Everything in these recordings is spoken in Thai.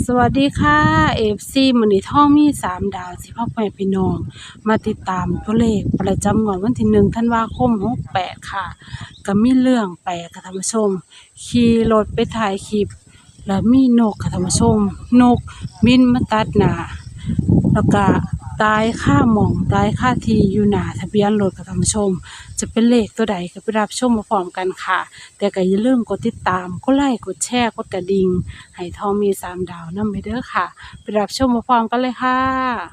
สวัสดีค่ะเอฟซีมันิท่องมีสามดาวสิพ่อแม่พี่น้อง มาติดตามตัวเลขประจำงวดวันที่หนึ่งธันวาคมหกแปดค่ะ ก็มีเรื่องแปลกค่ะท่านผู้ชม ขี่รถไปถ่ายคลิป แล้วมีนกค่ะท่านผู้ชม นกบินมาตัดหน้าแล้วก็ ตายค่าหมองตายค่าทีอยู่หน้าทะเบียนรถค่ะท่านผู้ชม จะเป็นเลขตัวใดก็ไปรับชมมาพร้อมกันค่ะ แต่ก็อย่าลืมกดติดตามกดไลค์กดแชร์กดกระดิ่งให้ทองมีสามดาวนำไปเด้อค่ะ ไปรับชมมาพร้อมกันเลยค่ะ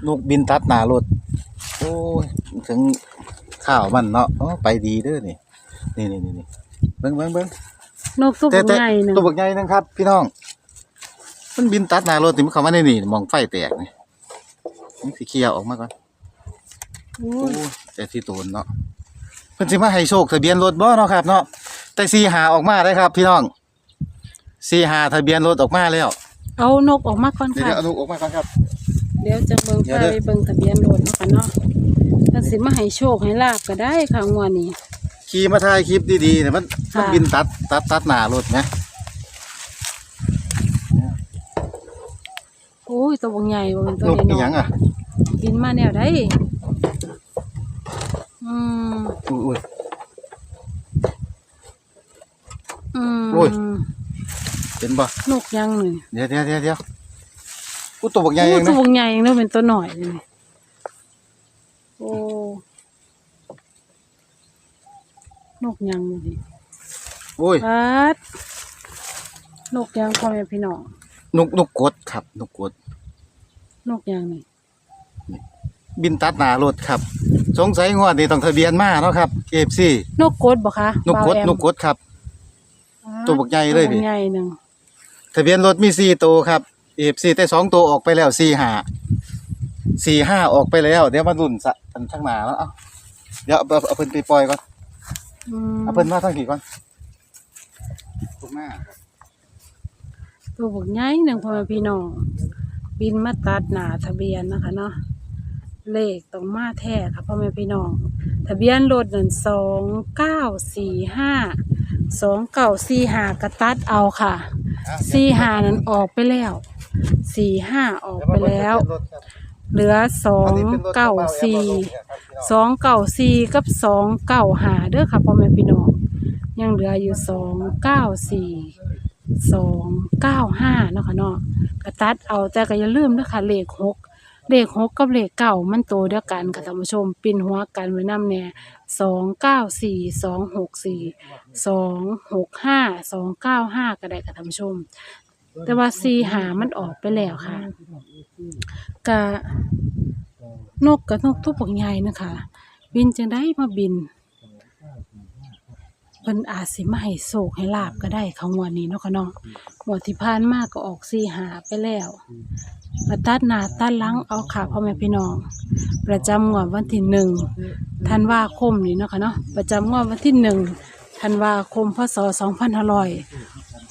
นกบินตัดหนารถโอ้ยถึงข้าวมันเนาะอ๋อไปดีเด้อนี่นี่นี่นี่นี่เบิ้งเบิ้งเบิ้งนกตัวแต่แต่ใหญ่หนึ่งตัวบักใหญ่นึงครับ พี่น้อง มันบินตัดหนารถนี่มันเข้ามาในนี่มองไฟแตกนี่ นี่สิเคลียร์ออกมาก่อนโอ้โอ้ยยแต่ที่โตนเนาะเพิ่นสิมาให้โชคทะเบียนรถบ่เนาะครับ เนาะแต่สีหาออกมาได้ครับ พี่น้องสีหาทะเบียนรถออกมาแล้วเอานกออกมาก่อนเดี๋ยวค่ะเดี๋ยวเอานกออกมาก่อนครับ เดี๋ยวจะเบิ่งเดี๋ยวไปเด้อ เบิ่งทะเบียนรถเนาะค่ะเนาะถ้าสิมาให้โชคให้ลาบก็ได้ค่ะงวดนี้ ขี่มาถ่ายคลิปดีๆเนี่ยมันมันค่ะ บินตัดตัดตัดหนารถไหม โอ้ยตัวบักใหญ่บ่เป็นตัวนกอีหน้ยัอยงอะๆบินมาแนวใดอืมอุ้ย อืมโอ้ยเป็นบ่นกยังหนึ่งเดี๋ยวเดี๋ยวเดี๋ยวเดี๋ยวกูตัวบักใหญ่เองตัวนะบักใหญ่เนาะเป็นตัวหน่อยเลยโอ้นกยังเลย โอ้ย ปัดนกยางพ่อแม่พี่น้อง นกนกกดครับ นกกด นกยางนี่บินตัดหนารถครับ สงสัยงวดนี้ต้องทะเบียนมาเนาะครับเอฟซีนกกดบ่คะนกกดบ่าวนกกดครับ ตัวบักใหญ่เลยดิตัวบักใหญ่หนึ่งทะเบียนรถมีสี่ตัวครับเอฟซีแต่สองตัวออกไปแล้วสี่ห้าสี่ห้าออกไปแล้ว เดี๋ยวมาดุนสะอันข้างหน้าแล้วเอาเดี๋ยวเอาเอาเอาเพิ่นไปปล่อยก่อนอืมเอาเพิ่นมาทางกี่ก่อนตรงหน้าครับ ตัวบักใหญ่หนึ่งพ่อแม่พี่น้องบินมาตัดหน้าทะเบียนนะคะเนาะเลขต้องมาแท้ค่ะพ่อแม่พี่น้อง ทะเบียนรถนั่นสองเก้าสี่ห้าสองเก้าสี่ห้ากระตัดเอาค่ะสี่ห้านั้นออกไปแล้วสี่ห้าออกไปแล้ว เหลือสองเก้าสี่สองเก้าสี่กับสองเก้าหาเด้อค่ะพ่อแม่พี่น้องยังเหลืออยู่สองเก้าสี่ สองเก้าห้าเนาะค่ะเนาะกระตัดเอาแต่ก็อย่าลืมนะคะเลขหกเลขหกกับเลขเก้ามันโตเดียวกันค่ะท่านผู้ชมปินหัวกันไว้นำแน่สองเก้าสี่สองหกสี่สองหกห้าสองเก้าห้าก็ได้ค่ะท่านผู้ชม แต่ว่าสี่หามันออกไปแล้วค่ะกะนกกับนกทุกปกใหญ่นะคะ บินจังได้มาบิน พิ่นอาจสิมาให้โศกให้ลาบก็ได้เขางวดนี้เนาะค่ะเนาะงวดที่ผ่านมาก็ออกสี่หาไปแล้วมาตัดหน้าตัดหลังเอาค่ะพ่อแม่พี่น้อง ประจำงวดวันที่หนึ่งธันวาคมนี้เนาะค่ะเนาะประจำงวดวันที่หนึ่งธันวาคมพศสองพันห้าร้อย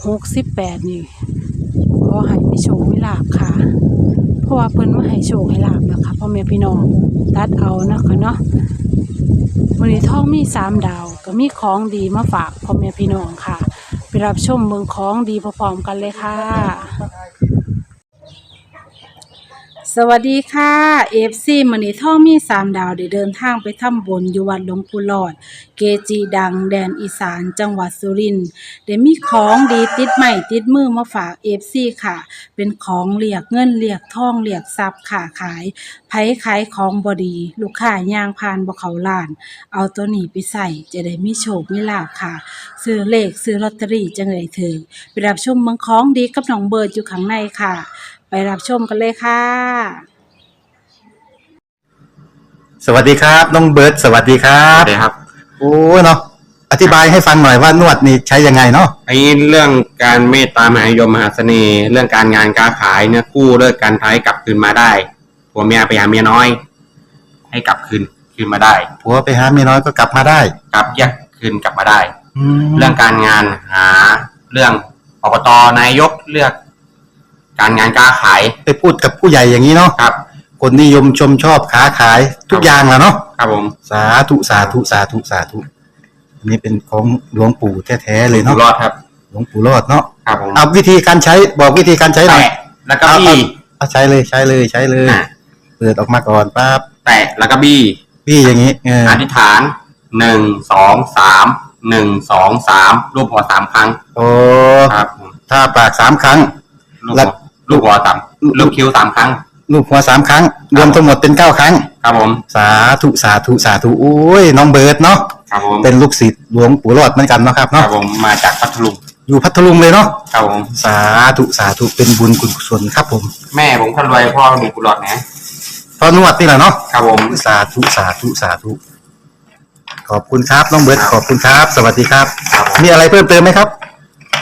หกสิบแปดนี่ขอให้มีโชคมีลาบค่ะ เพราะว่าเพิ่นมาให้โชคให้ลาบนะคะพ่อแม่พี่น้องตัดเอานะคะเนาะ วันนี้ท่องมีสามดาวก็มีของดีมาฝากพ่อแม่พี่น้องค่ะ ไปรับชมเมืองของดีพร้อมๆกันเลยค่ะ สวัสดีค่ะเอฟซีมันนี่ท่องมีสามดาวได้เดินทางไปทำบุญอยู่วัดหลวงปู่หลอด เกจีดังแดนอีสานจังหวัดสุรินทร์ได้มีของดีติดใหม่ติดมือมาฝากเอฟซีค่ะ เป็นของเรียกเงินเรียกทองเรียกทรัพย์ค่ะขายไผขายของบอดี ลูกค้าย่างพานบ่เขาลาน เอาตัวนี้ไปใส่จะได้มีโชคมีลาภค่ะ ซื้อเลขซื้อลอตเตอรี่จังเลยถึงไปรับชมเมืองของดีกับน้องเบิร์ดอยู่ข้างในค่ะ ไปรับชมกันเลยค่ะ สวัสดีครับน้องเบิร์ดสวัสดีครัครับบครับ โอ้เนาะอธิบายให้ฟังหน่อยว่านวดนี่ใช้ยังไงเนาะไอ้เรื่องการเมตตามหานิยมมหาเสน่ห์เรื่องการงานการขายเนี่ยกู้เลิกการท้ายกลับคืนมาได้ผัวเมียไปหาเมียน้อย ให้กลับคืนคืนมาได้ ผัวไปหาเมียน้อยก็กลับมาได้กลับแยกคืนกลับมาได้แล้เรื่วองการงานหาเรื่องอบตนายกเลือก การงานการขายไปพูดกับผู้ใหญ่อย่างนี้เนาะครับ คนนิยมชมชอบค้าขายทุกอย่างแหละเนาะครับผมสาธุสาธุสาธุสาธุอันนี้เป็นของหลวงปู่แท้ๆเลยอยู่เนาะรอดครับ หลวงปู่รอดเนาะครับผมเอาวิธีการใช้บอกวิธีการใช้หน่อยแตะแล้วก็บี้ เอาใช้เลยใช้เลยใช้เลยอะ เปิดออกมาก่อนปั๊บแตะแล้วก็บี้พี่อย่างนี้เอออธิษฐานหนึ่งสองสามหนึ่งสองสามรูปหัวสามครั้งโอ้ครับผมถ้าปากสามครั้งลูกแล้หัวว ลูกหัวสามลูกคิ้วสามครั้ง ลูกหัวสามครั้ง รวมทั้งหมดเป็นเก้าครั้ง ครับผม สาธุสาธุสาธุโอ้ยน้องเบิร์ดเนาะครับผมเป็นลูกศิษย์หลวงปู่รอดเหมือนกันเนาะครับครัเนาะบผมมาจากพัทลุงอยู่พัทลุงเลยเนาะครับผม สาธุสาธุเป็นบุญกุศลครับผมแม่ผมคนรวยพ่อมีกุหลาบนะพอนวดนี่แหละเนาะครับผม สาธุสาธุสาธุขอบคุณครับน้องเบิร์ดขอบคุณครับ สวัสดีครับ ครับผม มีอะไรเพิ่มเติมไหมครับ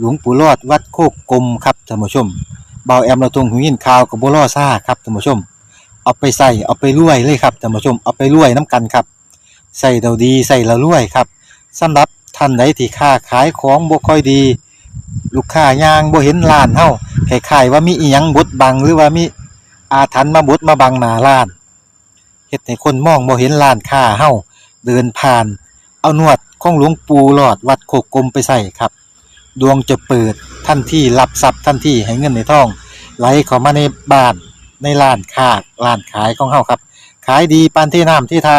หลวงปู่รอดวัดโคกกลมครับท่านผู้ชมเบาแอมเราตรงหูยินข่าวกับบัวล่อซ่าครับท่านผู้ชม เอาไปใส่เอาไปรวยเลยครับท่านผู้ชมเอาไปรวยน้ำกันครับใส่เราดีใส่เรารวยครับสำหรับท่านใดที่ค้าขายของบ่ค่อยดี ลูกค้ายางบ่เห็นร้านเฮาคล้ายๆว่ามีอีหยังบดบังหรือว่ามีอาถรรพ์มาบดมาบังหน้าร้านเฮ็ดให้คนมองบ่เห็นร้านค้าเฮาเดินผ่าน เอานวดของหลวงปู่หลอดวัดโคกกลมไปใส่ครับ ดวงจะเปิดทันที่รับทรัพย์ทันที่ให้เงินในทอง ไหลเข้ามาในบ้านในร้านค้าร้านขายของเฮาครับ ขายดีปานที่น้ำที่ทา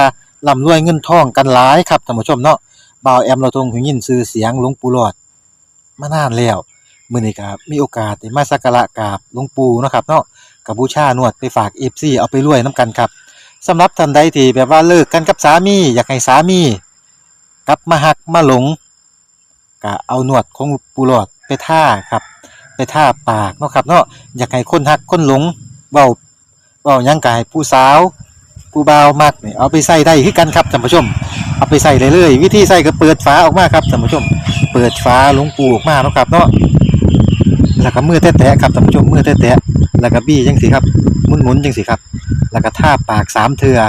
ร่ำรวยเงินทองกันหลายครับท่านผู้ชมเนาะบ่าวแอมเราทงหูยินชื่อเสียงหลวงปู่หลอดมานานแล้วมื้อนี้ก็มีโอกาสได้มาสักการะกราบหลวงปู่เนาะครับเนาะกับบูชานวดไปฝาก FC เอาไปรวยนํกันครับสำหรับท่านใดที่แบบว่าเลิกกันกับสามี อยากให้สามี กลับมาหักมาหลง ก็เอาหนวดของปูหลอดไปท่าครับไปท่าปากเนาะครับเนาะอยากให้คนหักคนหลงเบาเบายังกายผู้สาวผู้บ่าวมักนี่เอาไปใส่ได้คือกันครับท่านผู้ชม เอาไปใส่เลยเลยวิธีใส่ก็เปิดฝาออกมาครับท่านผู้ชม เปิดฝาหลวงปูออกมาเนาะครับเนาะแล้วก็มือแตะๆครับท่านผู้ชมมือแตะๆแล้วก็บี้จังสิครับหมุนๆจังสิครับ แล้วก็ท่าปากสามเทือ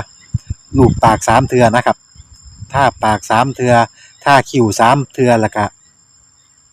ลูบปากสามเทือนะครับท่าปากสามเทือท่าคิ้วสามเทือแล้วก็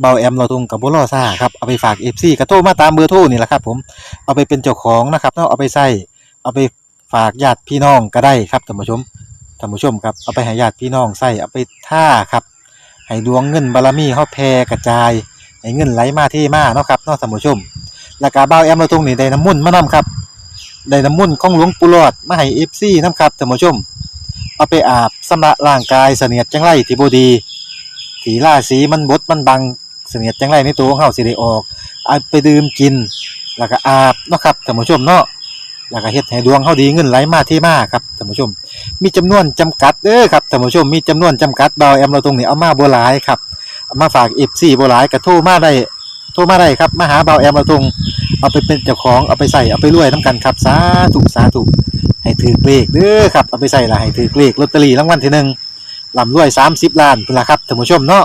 เบาแอมเราตรงกับบุรอซ่าครับเอาไปฝากเอฟซีกระโทรมาตามเบอร์โทรนี่แหละครับ ผมเอาไปเป็นเจ้าของนะครับเนาะเอาไปใส่เอาไปฝากญาติพี่น้องก็ได้ครับท่านผู้ชมท่านผู้ชมครับเอาไปให้ญาติพี่น้องใส่เอาไปท่าครับให้ดวงเงินบารมีเฮาแผ่กระจายให้เงินไหลมาเทมาเนาะครับเนาะท่านผู้ชมแล้วก็เบาแอมเราตรงนี่ได้น้ำมุ่นมานํครับได้น้ำมุ่นของหลวงปู่หลอดมาให้เอฟซีนํครับท่านผู้ชมเอาไปอาบสำระร่างกายเสนียดจังไรที่บดี ถีล่าสีมันบดมันบัง สนียดจังไรในตัวของเฮาสิได้ออกเอาไปดื่มกิน แล้วก็อาบเนาะครับท่านผู้ชมเนาะแล้วก็เฮ็ดให้ดวงเฮาดีเงินไหลมาเทมาครับท่านผู้ชม มีจำนวนจำกัดเด้อครับท่านผู้ชมมีจำนวนจำกัดเบาแอมเราตรงนี้เอามาบ่หลายครับเอามาฝาก FC บ่หลายก็โทรมาได้โทรมาได้ครับมาหาเบาแอมเราตรงเอาไปเป็นเจ้าของเอาไปใส่เอาไปรวยนํกันครับสาธุสาธุให้ถือเลขเด้อครับเอาไปใส่ละให้ถือเลขลอตเตอรี่รางวัลที่หนึ่งลำรวยสามสิบล้านพุ่นละครับท่านผู้ชมเนาะ